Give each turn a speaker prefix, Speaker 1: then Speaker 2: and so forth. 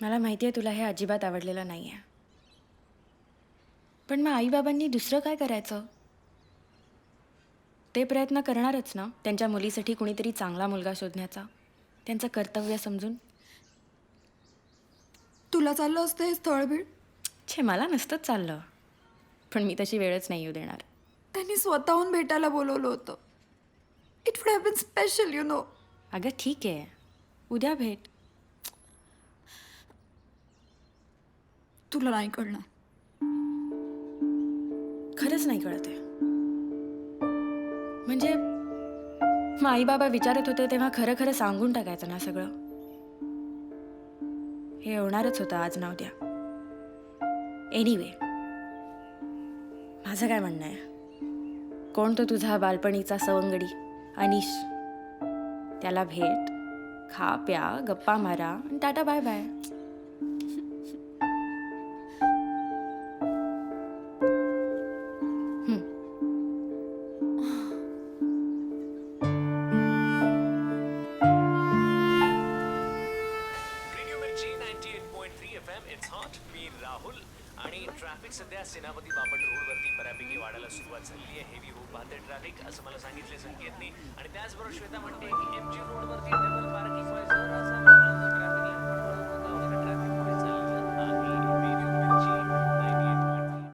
Speaker 1: मला माहिती आहे तुला हे अजिबात आवडलेलं नाही आहे पण मग आईबाबांनी दुसरं काय करायचं? ते प्रयत्न करणारच ना त्यांच्या मुलीसाठी कुणीतरी चांगला मुलगा शोधण्याचा त्यांचं कर्तव्य समजून?
Speaker 2: तुला चाललं असतं हे स्थळबीड
Speaker 1: छे मला नसतंच चाललं. पण मी तशी वेळच नाही येऊ देणार.
Speaker 2: त्यांनी स्वतःहून भेटायला बोलवलं होतं. It would have been special you know
Speaker 1: अगं ठीक आहे. उद्या भेट.
Speaker 2: तुला नाही कळणार.
Speaker 1: खरंच नाही कळत आहे. म्हणजे मग आई बाबा विचारत होते तेव्हा खरं खरं सांगून टाकायचं ना सगळं? हे होणारच होतं आज ना उद्या एनिवे माझं काय म्हणणं आहे? कोण तो तुझा बालपणीचा सवंगडी? अनिश. त्याला भेट खा प्या गप्पा मारा आणि tata bye bye.
Speaker 3: Ma'am it's hot मी राहुल आणि ट्रॅफिक सध्या सेनापती बापट रोडवरती बऱ्यापैकी वाढायला सुरुवात झालेली आहे. हेवी होत पाहते ट्रॅफिक असं मला सांगितले संकेतने. आणि त्याचबरोबर श्वेता म्हणते की एम